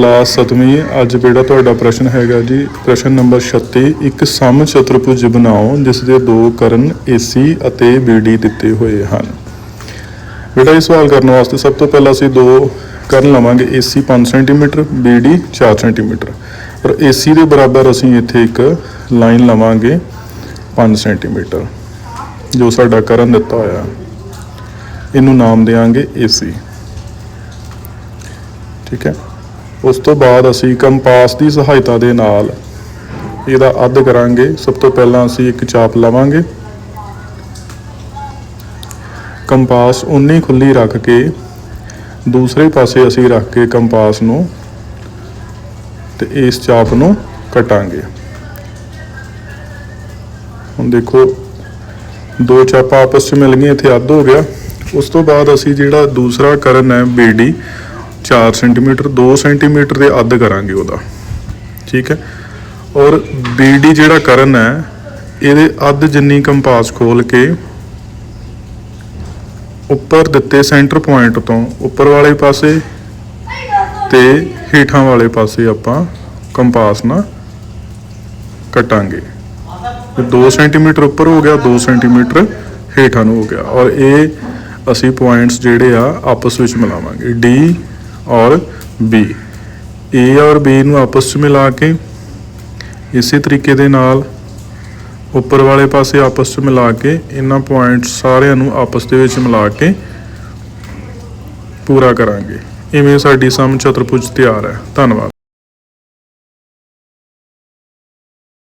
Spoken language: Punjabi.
ਕਲਾਸ 7ਵੀਂ ਅੱਜ ਜਿਹੜਾ ਤੁਹਾਡਾ ਪ੍ਰਸ਼ਨ ਹੈਗਾ ਜੀ। ਪ੍ਰਸ਼ਨ ਨੰਬਰ 36 ਇੱਕ ਸਮ ਚਤੁਰਭੁਜ ਬਣਾਓ ਜਿਸ ਦੇ ਦੋ ਕਰਨ AC ਅਤੇ BD ਦਿੱਤੇ ਹੋਏ ਹਨ। ਬੇਟਾ, ਇਹ ਸਵਾਲ ਕਰਨ ਵਾਸਤੇ ਸਭ ਤੋਂ ਪਹਿਲਾਂ ਅਸੀਂ ਦੋ ਕਰਨ ਲਵਾਂਗੇ। AC 5 centimetre BD 4 centimetre. ਪਰ AC ਦੇ ਬਰਾਬਰ ਅਸੀਂ ਇੱਥੇ ਇੱਕ ਲਾਈਨ ਲਵਾਂਗੇ 5 ਸੈਂਟੀਮੀਟਰ, ਜੋ ਸਾਡਾ ਕਰਨ ਦਿੱਤਾ ਹੋਇਆ। ਇਹਨੂੰ ਨਾਮ ਦੇਵਾਂਗੇ AC ਠੀਕ ਹੈ? ਉਸ ਤੋਂ ਬਾਅਦ ਅਸੀਂ ਕੰਪਾਸ ਦੀ ਸਹਾਇਤਾ ਦੇ ਨਾਲ ਇਹਦਾ ਅੱਧ ਕਰਾਂਗੇ। ਸਭ ਤੋਂ ਪਹਿਲਾਂ ਅਸੀਂ ਇੱਕ ਚਾਪ ਲਵਾਂਗੇ। ਕੰਪਾਸ ਉਨੀ ਖੁੱਲੀ ਰੱਖ ਕੇ ਦੂਸਰੇ ਪਾਸੇ ਅਸੀਂ ਰੱਖ ਕੇ ਕੰਪਾਸ ਨੂੰ ਤੇ ਇਸ ਚਾਪ ਨੂੰ ਕਟਾਂਗੇ। ਹੁਣ ਦੇਖੋ, ਦੋ ਚਾਪਾਂ ਆਪਸ ਵਿੱਚ ਮਿਲ ਗਈਆਂ, ਇੱਥੇ ਅੱਧ ਹੋ ਗਿਆ। ਉਸ ਤੋਂ ਬਾਅਦ ਅਸੀਂ ਜਿਹੜਾ ਦੂਸਰਾ ਕਰਨ ਹੈ BD 4 ਸੈਂਟੀਮੀਟਰ 2 ਸੈਂਟੀਮੀਟਰ ਦੇ ਅੱਧ ਕਰਾਂਗੇ ਉਹਦਾ। ਠੀਕ ਹੈ? ਔਰ BD ਜਿਹੜਾ ਕਰਨ ਹੈ, ਇਹਦੇ ਅੱਧ ਜਿੰਨੀ ਕੰਪਾਸ ਖੋਲ ਕੇ ਉੱਪਰ ਦਿੱਤੇ ਸੈਂਟਰ ਪੁਆਇੰਟ ਤੋਂ, ਉੱਪਰ ਵਾਲੇ ਪਾਸੇ ਤੇ ਹੇਠਾਂ ਵਾਲੇ ਪਾਸੇ ਆਪਾਂ ਕੰਪਾਸ ਨਾਲ ਕਟਾਂਗੇ। 2 ਸੈਂਟੀਮੀਟਰ ਉੱਪਰ ਹੋ ਗਿਆ 2 ਸੈਂਟੀਮੀਟਰ ਹੇਠਾਂ ਨੂੰ ਹੋ ਗਿਆ। ਔਰ ਇਹ ਅਸੀਂ ਪੁਆਇੰਟਸ ਜਿਹੜੇ ਆ, ਆਪਸ ਵਿੱਚ ਮਿਲਾਵਾਂਗੇ। D ਔਰ B A ਔਰ B ਨੂੰ ਆਪਸ ਵਿੱਚ ਮਿਲਾ ਕੇ ਇਸੇ ਤਰੀਕੇ ਦੇ ਨਾਲ ਉੱਪਰ ਵਾਲੇ ਪਾਸੇ ਆਪਸ ਵਿੱਚ ਮਿਲਾ ਕੇ ਇਹਨਾਂ ਪੁਆਇੰਟਸ ਸਾਰਿਆਂ ਨੂੰ ਆਪਸ ਦੇ ਵਿੱਚ ਮਿਲਾ ਕੇ ਪੂਰਾ ਕਰਾਂਗੇ। ਇਵੇਂ ਸਾਡੀ ਸਮ ਚਤੁਰਭੁਜ ਤਿਆਰ ਹੈ। ਧੰਨਵਾਦ।